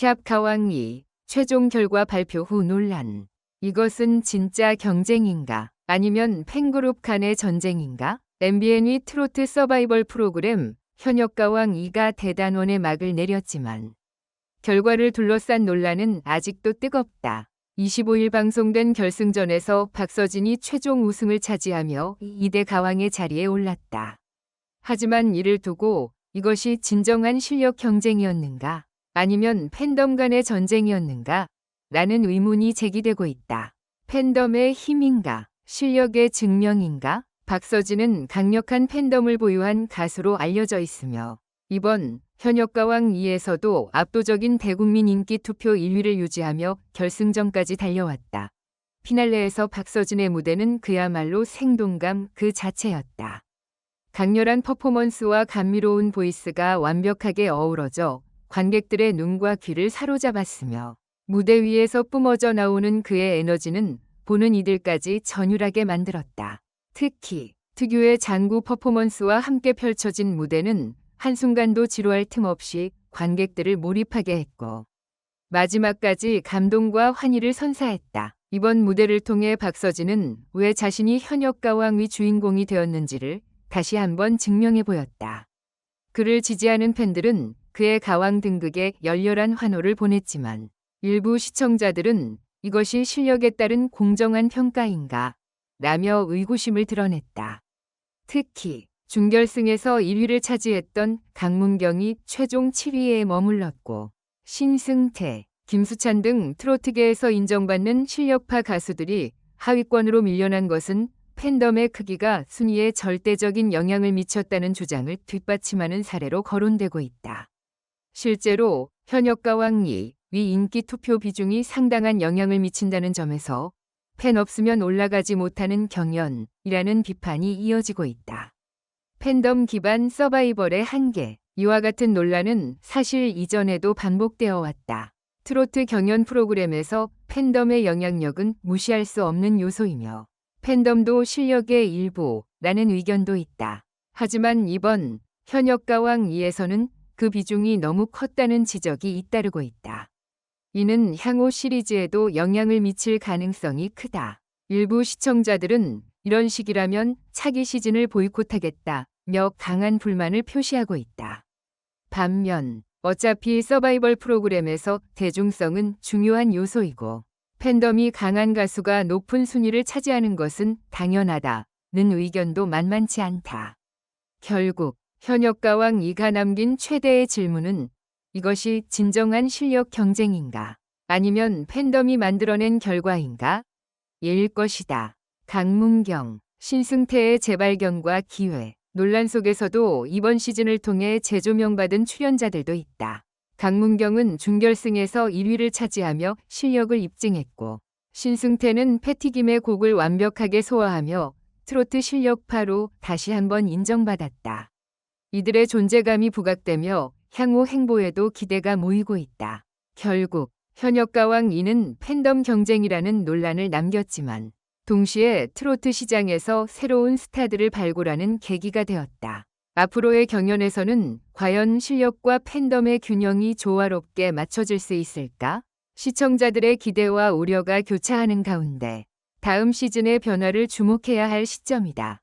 샵 가왕이 최종 결과 발표 후 논란. 이것은 진짜 경쟁인가? 아니면 팬그룹 간의 전쟁인가? MBN이 트로트 서바이벌 프로그램 현역 가왕 2가 대단원의 막을 내렸지만 결과를 둘러싼 논란은 아직도 뜨겁다. 25일 방송된 결승전에서 박서진이 최종 우승을 차지하며 2대 가왕의 자리에 올랐다. 하지만 이를 두고 이것이 진정한 실력 경쟁이었는가? 아니면 팬덤 간의 전쟁이었는가? 라는 의문이 제기되고 있다. 팬덤의 힘인가? 실력의 증명인가? 박서진은 강력한 팬덤을 보유한 가수로 알려져 있으며 이번 현역가왕 2에서도 압도적인 대국민 인기 투표 1위를 유지하며 결승전까지 달려왔다. 피날레에서 박서진의 무대는 그야말로 생동감 그 자체였다. 강렬한 퍼포먼스와 감미로운 보이스가 완벽하게 어우러져 관객들의 눈과 귀를 사로잡았으며 무대 위에서 뿜어져 나오는 그의 에너지는 보는 이들까지 전율하게 만들었다. 특히 특유의 장구 퍼포먼스와 함께 펼쳐진 무대는 한순간도 지루할 틈 없이 관객들을 몰입하게 했고 마지막까지 감동과 환희를 선사했다. 이번 무대를 통해 박서진은 왜 자신이 현역 가왕의 주인공이 되었는지를 다시 한번 증명해 보였다. 그를 지지하는 팬들은 그의 가왕 등극에 열렬한 환호를 보냈지만 일부 시청자들은 이것이 실력에 따른 공정한 평가인가 라며 의구심을 드러냈다. 특히 준결승에서 1위를 차지했던 강문경이 최종 7위에 머물렀고 신승태, 김수찬 등 트로트계에서 인정받는 실력파 가수들이 하위권으로 밀려난 것은 팬덤의 크기가 순위에 절대적인 영향을 미쳤다는 주장을 뒷받침하는 사례로 거론되고 있다. 실제로 현역가 왕리 위 인기 투표 비중이 상당한 영향을 미친다는 점에서 팬 없으면 올라가지 못하는 경연이라는 비판이 이어지고 있다. 팬덤 기반 서바이벌의 한계. 이와 같은 논란은 사실 이전에도 반복되어 왔다. 트로트 경연 프로그램에서 팬덤의 영향력은 무시할 수 없는 요소이며 팬덤도 실력의 일부라는 의견도 있다. 하지만 이번 현역 가왕 2에서는 그 비중이 너무 컸다는 지적이 잇따르고 있다. 이는 향후 시리즈에도 영향을 미칠 가능성이 크다. 일부 시청자들은 이런 식이라면 차기 시즌을 보이콧하겠다며 강한 불만을 표시하고 있다. 반면 어차피 서바이벌 프로그램에서 대중성은 중요한 요소이고 팬덤이 강한 가수가 높은 순위를 차지하는 것은 당연하다는 의견도 만만치 않다. 결국 현역 가왕 이가 남긴 최대의 질문은 이것이 진정한 실력 경쟁인가 아니면 팬덤이 만들어낸 결과인가? 일 것이다. 강문경, 신승태의 재발견과 기회, 논란 속에서도 이번 시즌을 통해 재조명받은 출연자들도 있다. 강문경은 준결승에서 1위를 차지하며 실력을 입증했고 신승태는 패티김의 곡을 완벽하게 소화하며 트로트 실력파로 다시 한번 인정받았다. 이들의 존재감이 부각되며 향후 행보에도 기대가 모이고 있다. 결국 현역 가왕 이는 팬덤 경쟁이라는 논란을 남겼지만 동시에 트로트 시장에서 새로운 스타들을 발굴하는 계기가 되었다. 앞으로의 경연에서는 과연 실력과 팬덤의 균형이 조화롭게 맞춰질 수 있을까? 시청자들의 기대와 우려가 교차하는 가운데 다음 시즌의 변화를 주목해야 할 시점이다.